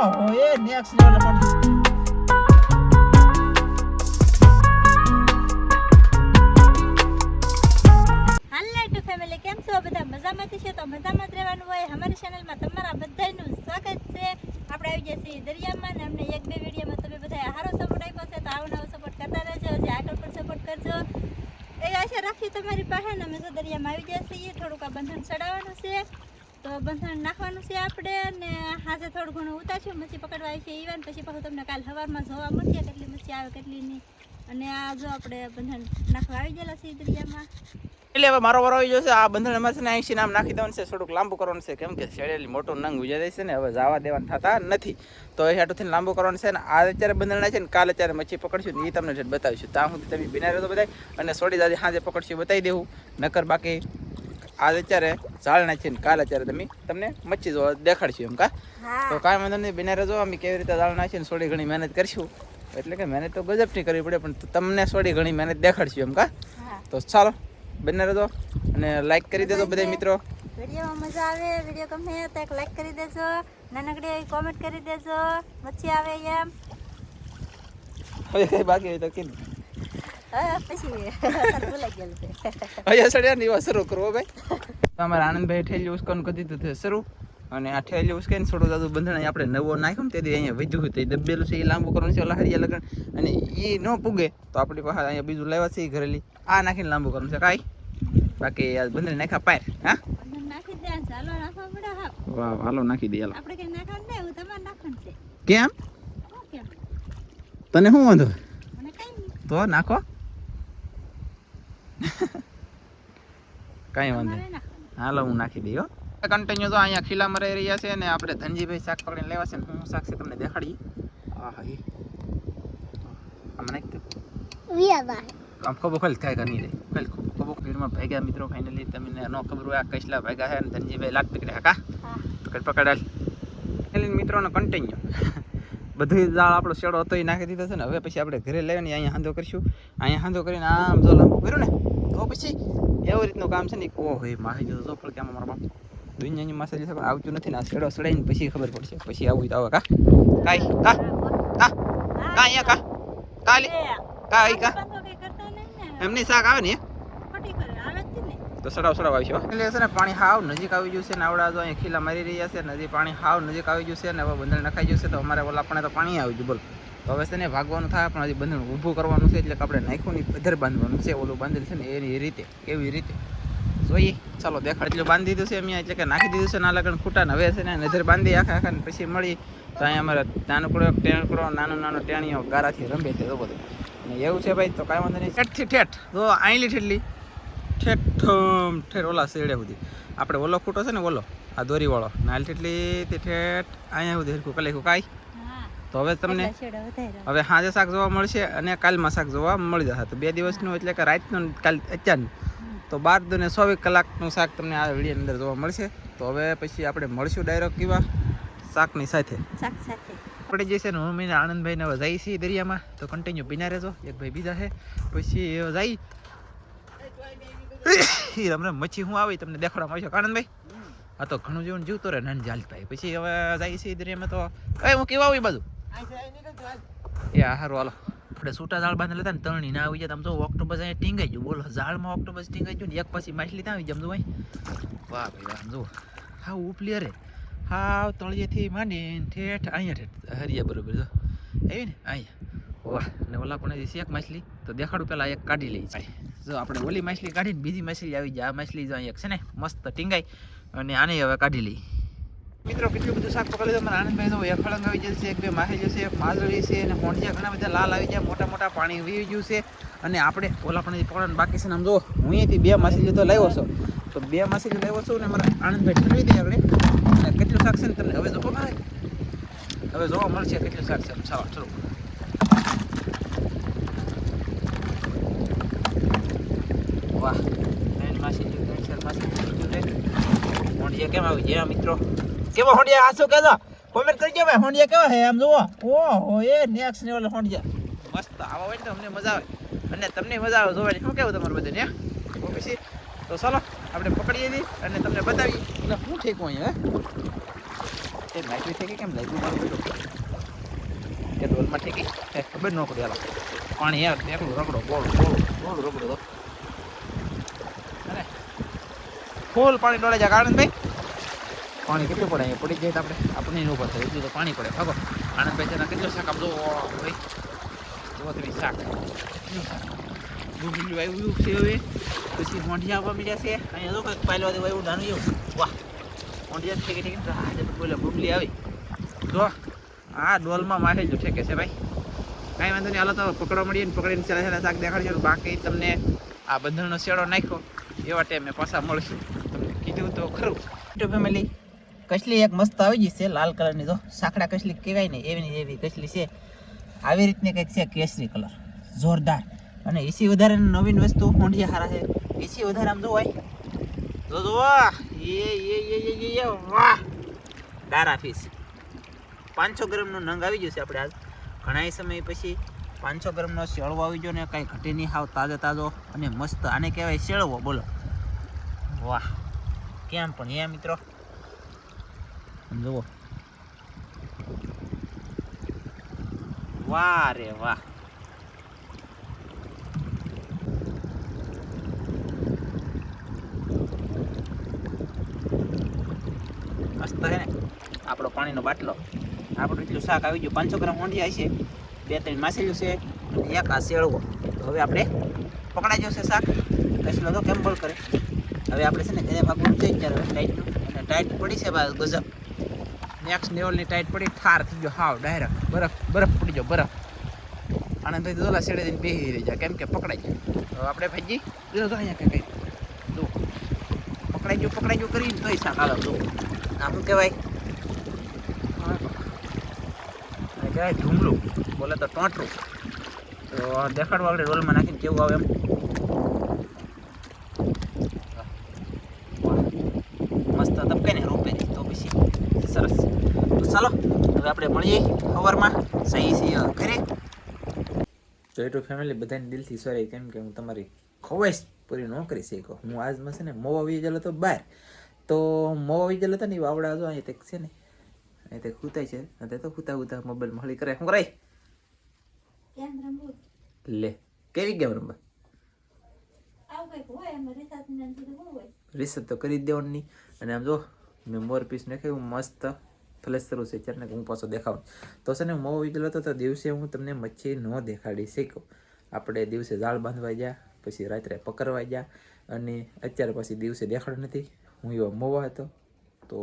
Next level two family કેમ છો? બધા મજામાં રહેવાનું હોય. અમારી ચેનલમાં તમારા બધાનું સ્વાગત છે. આપણે આવી ગયા દરિયામાં અમને એક બે વિડીયોમાં તમે બધા સારો સપોર્ટ આપ્યો છે. તો આવો નવો સપોર્ટ કરતા રહેજો. આગળ પણ સપોર્ટ કરજો. એ આશા રાખી તમારી પાસે અમે તો દરિયામાં આવી ગયા છીએ. થોડુંક આ બંધન ચડાવવાનું છે. તો બંધન નાખવાનું છે આપણે ને હાજે થોડું ઘણું ઉતારશું મચ્છી પકડવા આવી છે ને પછી પાછું તમને કાલ સવારમાં જોવા મળશે કેટલી મચ્છી આવે, કેટલી નહીં. અને આ જો આપણે બંધન નાખવા આવી ગયેલા છીએ દરિયામાં. એટલે હવે મારો વારો આવી જશે આ બંધણમાં છે ને અહીંથી નામ નાખી દેવાનું છે, થોડુંક લાંબુ કરવાનું છે. કેમ કે શેડેલી મોટો નંગ ઉજાય છે ને, હવે જવા દેવાનું થતા નથી. તો એ હાટુથી લાંબુ કરવાનું છે ને, આ અત્યારે બંધણ છે ને, કાલે અત્યારે મચ્છી પકડશું ને એ તમને બતાવીશું. ત્યાં સુધી તમે બિના તો બધા અને સોડી દાદી સાંજે પકડશું, બતાવી દેવું. નકર બાકી આજ અત્યારે ઝાડ નાખીને કાલે અત્યારે તમે તમને મચ્છી જોવા દેખાડશું એમ કા? તો કાંઈ વાંધો નહીં બિના રહેજો અમે કેવી રીતે ઝાડ નાખીને થોડી ઘણી મહેનત કરીશું. એટલે કે મહેનત તો ગજબની કરવી પડે પણ તમને થોડી ઘણી મહેનત દેખાડશું એમ કા? તો ચાલો બંને રહેજો અને લાઈક કરી દેજો બધા મિત્રો. વિડીયોમાં મજા આવે વીડિયો ગમે તો એક લાઈક કરી દેજો નાનકડી કોમેન્ટ કરી દેજો મચ્છી આવે એમ. હવે કઈ બાકી હોય તો કીધું હા પછી ભૂલાઈ ગયેલું છે અહીંયા સડ્યા ને શરૂ કરવો ભાઈ. તો અમારા આનંદભાઈ ઠેલી ઉસકાનું કરી દીધું શરૂ. અને આ ઠેલી ઉસકાઈને થોડું દાદુ બંધણ આપણે નવો નાખ્યો ને તેથી અહીંયા વધ્યું હતું. એ દબેલું છે એ લાંબુ કરવાનું છે ઓલા હરિયા લગન. અને એ ન પૂગે તો આપણી પાસે અહીંયા બીજું લેવા છે એ ઘરેલી. આ નાખીને લાંબુ કરવાનું છે કાંઈ. બાકી આ બંધણ નાખ્યા પાર હા? વાહ હાલો નાખી દે હાલો. આપણે કઈ નાખવાનું નહીં એવું તમારે નાખવાનું છે. કેમ? તને શું વાંધો? મને કઈ નહીં. તો નાખો. કાંઈ વાંધો નહીં. હાલો હું નાખી દઈ હો. કન્ટિન્યુ તો અહીંયા ખીલામાં રહી રહ્યા છે ને આપણે ધનજીભાઈ શાક પકડીને લેવા છે ને હું શાક છે તમને દેખાડી. આ હા આમાં નાખી આમ ખબર ખોલ થાય નહીં રે ખોલ ખબર ભીડમાં ભાગ્યા મિત્રો ફાઇનલી તમને ન ખબર હોય આ કૈસલા ભાગ્યા છે ને ધનજીભાઈ લાગ પકડે હા કા? હા. પકડ પકડાલ ફાઇનલી મિત્રોનો કન્ટિન્યુ બધું જાળ આપણો શેડો હતો એ નાખી દીધો છે ને હવે પછી આપણે ઘરે લેવાની અહીંયા હાંધો કરીશું. અહીંયા હાંધો કરીને આમ જો લાંબુ કર્યું ને તો પછી એવી રીતનું કામ છે ને ઓહો એ માહી જો પણ કેમ મારા બાપ. દુનિયાની માસાજી પણ આવતું નથી ને. આ શેડો સડાઈને પછી ખબર પડશે. પછી આવું તો આવે કા. કાઈ? કા? કા? કા કા? કાલી કા કા? એમની શાક આવે ને તો સડાવ સડાવ આવશે હો. એટલે છે ને પાણી હાવ નજીક આવી ગયું છે ને આવડા જો અહીંયા ખીલા મારી રહ્યા છે નદી પાણી હાવ નજીક આવી ગયું છે ને હવે બંધણ નખાઈ ગયું છે તો અમારે ઓલા પણ તો પાણી આવી ગયું બોલ. તો હવે છે ને ભાગવાનું થાય, પણ હજી બંધણ ઊભું કરવાનું છે, એટલે કે આપણે નાખ્યું નહીં, પધર બાંધવાનું છે, ઓલું બાંધેલ છે ને, એની રીતે, કેવી રીતે? જોઈએ, ચાલો, દેખાડ. એટલે બાંધી દીધું છે અહીંયા, એટલે કે નાખી દીધું છે, ના લગન ખૂટા, ને હવે છે ને નજર બાંધી આખા આખા, ને પછી મળી, તો અહીંયા અમારે નાનકડો ટેણકડો, નાનો નાનો ટેણીઓ ગારાથી રમે છે, તો બધું. અને એવું છે ભાઈ, તો કાંઈ વાંધો નહીં. ઠેઠથી, ઠેઠ તો આઈલી ઠેઠલી. ઠેઠ ઠેઠ, ઓલા શેડે સુધી. આપણે ઓલો ખૂટો છે ને, ઓલો, આ દોરીવાળો. નાલ ઠેઠલી, તે ઠેઠ, અહીંયા સુધી હરખું કલેખું કાંઈ? તો હવે તમને. હવે સાંજે શાક જોવા મળશે અને કાલમાં શાક જોવા મળી જશે. તો બે દિવસનું એટલે કે રાતનું કાલ અત્યારનું. તો બાર દુ ને ચોવીસ કલાકનું શાક તમને આ વીડિયો અંદર જોવા મળશે. તો હવે પછી આપણે મળશું ડાયરેક્ટ કેવા? શાકની સાથે. આપણે જે છે ને હું મહિને આનંદભાઈને હવે જાય છીએ દરિયામાં. તો કન્ટિન્યુ પીના રહેજો. એક ભાઈ બીજા છે. પછી ઈ તમને મચ્છી હું આવી તમને દેખાડવા મળશે. આનંદભાઈ? હા તો ઘણું જેવું જીવતો રહે નાની જાલભાઈ પછી હવે જાય છીએ દરિયામાં તો એ હું કેવા આવી બાજુ? એ હા હાલો. આપણે છૂટા ઝાડ બાંધેલા લેતા ને, તરણી ના આવી જાય. આમ તો ઓક્ટોબસ અહીંયા ટીંગાઈ ગયું. બોલો, ઝાડમાં ઓક્ટોબસ ટીંગાઈ ગયું ને, એક પછી માછલી ત્યાં આવી આમ ભાઈ. વાહ ભાઈ, વાહ જો હા ઉપલી હાવ તળિયેથી માંડીને ઠેઠ અહીંયા ઠેઠ હરિયા બરોબર, જો. ને? અહીંયા. વાહ, ને ઓલા પણ હજી એક માછલી. તો દેખાડું પહેલાં એક કાઢી લઈ જાય જો, આપણે ઓલી માછલી કાઢીને બીજી માછલી આવી જાય. આ માછલી જો એક છે ને, મસ્ત ટીંગાઈ. અને આને હવે કાઢી લઈ. મિત્રો, કેટલું બધું શાક પકડી દો મારા આનંદભાઈ તો એક હળંગ આવી જશે, એક બે માહી જશે, એક માજળી છે, અને મોંઢિયા ઘણા બધા લાલ આવી જાય મોટા મોટા પાણી વી ગયું છે. અને આપણે ઓલા પણ પકડવાનું બાકી છે ને આમ જો, હું અહીંયાથી બે માસી જતો લાવ્યો છું. તો બે માસી લાવ્યો છું ને મારા આનંદભાઈ ઠરવી દે આપણે અને કેટલું શાક છે ને તમને હવે જો ભાઈ. હવે જોવા મળશે કેટલું શાક છે. ચાલો ચલો વાહ, ત્રણ માછલી ત્રણ ચાર માસી કેમ આવી ગયા મિત્રો? કેવા હોંડિયા આસો કેજો કોમેન્ટ કરજો ભાઈ હોંડિયા કેવા છે આમ જુઓ. ઓહો એ નેક્સ્ટ લેવલ હોંડિયા. મસ્ત આવા હોય તો અમને મજા આવે. અને તમને મજા આવે જોવાની. શું કેવું તમારું બધાને હે પછી. તો ચાલો આપણે પકડીએ દી અને તમને બતાવીએ. એટલે શું ઠેકું અહીંયા હે? માહિતી છે કે કેમ લાગ્યું મારું બધું? કે ડોલમાં ઠેકી? એ ખબર ન પડી હાલો. પાણી યાર એકલું રગડો બોલ બોલ બોલ રગડો તો. અને ફૂલ પાણી ડોળે જાય આનંદભાઈ પાણી કેટલું પડે? અહીંયા પડી જાય તો આપણે આપણને ન પડે એટલું તો પાણી પડે. ખબર? આનંદભાઈ તેના કેટલું શાક આપજો ભાઈ જુઓ શાક. ડુંગળી વાવ્યું છે હવે. પછી મોઢિયા આવવા મળ્યા છે. અહીંયા જો કંઈક પાયલવા દેવા એવું નાનું એવું. વાહ. મોઢિયા ઠેકે ઠેકે તો બોલે ડુંગળી આવી. જો, આ ડોલમાં માથે જ ઠેકે છે ભાઈ. કાંઈ વાંધો નહીં, હાલો તો પકડવા મળીએ ને પકડીને ચાલે ચાલે શાક દેખાડજો બાકી તમને આ બંધણનો શેડો નાખ્યો. એવા ટાઈમે પાછા મળશું. તમને કીધું તો ખરું. તો ફેમિલી કસલી એક મસ્ત આવી ગઈ છે, લાલ કલરની જો. સાંકડા કસલી કહેવાય ને, એવી એવી કસલી છે. આવી રીતની કંઈક છે કેસરી કલર. જોરદાર. અને એસી વધારે નવીન વસ્તુ મોંઢિયા હારા છે. એસી વધારે આમ જોવાય. જો જો એ એ એ એ વાહ. દારા ફીસ પાંચસો ગ્રામનો નંગ આવી ગયો છે આપણે આજ ઘણા સમય પછી પાંચસો ગ્રામનો શેળવો આવી ગયો ને, કાંઈ ઘટે નહીં હાવ તાજો તાજો અને મસ્ત. આને કહેવાય શેળવો, બોલો. વાહ. કેમ પણ એ મિત્રો? જુઓ વાહ રે વાહ. મસ્ત છે ને આપણો પાણીનો બાટલો. આપણું એટલું શાક આવી ગયું. પાંચસો ગ્રામ ઊંધિયા છે બે, ત્રણ માછલીઓ છે. અને એક આ શેળવો. હવે આપણે પકડાઈ જશે શાક. કશું તો કેમ બોલ કરે. હવે આપણે છે ને ઘરે ભાગવાનું છે ત્યારે ટાઈટનું. અને ટાઈટ પડી છે ગજબ. નેક્સ્ટ લેવલની ટાઈટ પડી, ઠાર થઈ ગયો. હાવ ડાયરેક્ટ બરફ બરફ પડી ગયો, બરફ. અને ભાઈ દોલા સેડે દઈને બેસી રહી જાય કેમ કે પકડાઈ જાય તો આપણે ભાઈજી, જો તો અહીંયા કંઈ કંઈ. પકડાઈ ગયું પકડાઈ ગયું કરીને તોય શાક હાલો, જો. આ શું કહેવાય? કહેવાય ઢૂમલું બોલે તો ટોંટરું તો દેખાડવા આપણે રોલમાં નાખીને કેવું આવે એમ મસ્ત તપકે ને રોપે ને તો પછી સરસ તો ચાલો હવે આપણે મળીએ સવારમાં સહી સહી ઘરે. તો એટલું ફેમિલી બધાને દિલથી સોરી કેમ કે હું તમારી ખવાઈશ પૂરી ન કરી શક્યો. હું આજમાં છે ને મોવા વી ગયેલો તો બહાર. તો મોવા વી ગયેલો હતો ને એ વાવડા જો અહીંયા તક છે ને. અહીં તે ખૂતાય છે. અને તો ખૂતા ખૂતા મોબાઈલ મળી કરે શું કરાય? લે કેવી ગેમ રમવા? રિસર્ચ તો કરી જ દેવાનું. નહીં અને આમ જો મેં મોર પીસ નાખ્યું મસ્ત. ફ્લેશરું છે ચારને હું પાછો દેખાવ. તો છે ને મો વિગેલો હતો તો દિવસે હું તમને મચ્છી ન દેખાડી શીખ્યો આપણે દિવસે જાળ બાંધવા ગયા પછી રાત્રે પકડવા ગયા અને અત્યારે પછી દિવસે દેખાડો નથી. હું એવો મોવા હતો, તો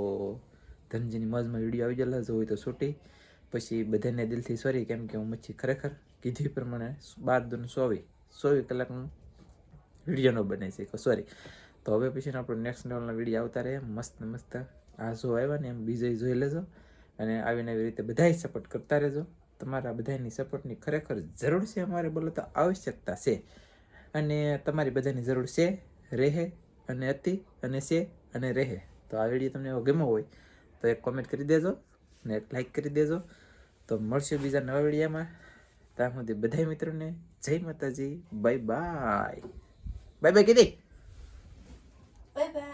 ધનજીની મજમાં વીડિયો આવી ગયેલા જોઈ તો છૂટી. પછી બધાને દિલથી સોરી, કેમ કે હું મચ્છી ખરેખર કીધી પ્રમાણે બાર દૂન સોવી સોવી કલાકનું વીડિયો ન બનાવી શક્યો સોરી તો હવે પછી આપણો નેક્સ્ટ લેવલના વીડિયો આવતા રહે મસ્ત મસ્ત આ જો આવ્યા ને એમ બીજે જોઈ લેજો અને આવીને આવી રીતે બધાય સપોર્ટ કરતા રહેજો. તમારા બધાની સપોર્ટની ખરેખર જરૂર છે અમારે બોલો તો આવશ્યકતા છે. અને તમારી બધાની જરૂર છે, રહે અને હતી અને છે અને રહે. તો આ વીડિયો તમને એવો ગમ્યો હોય તો એક કોમેન્ટ કરી દેજો ને એક લાઇક કરી દેજો. તો મળશે બીજા નવા વિડીયામાં ત્યાં સુધી બધા મિત્રોને જય માતાજી બાય બાય બાય બાય કીધી. Bye bye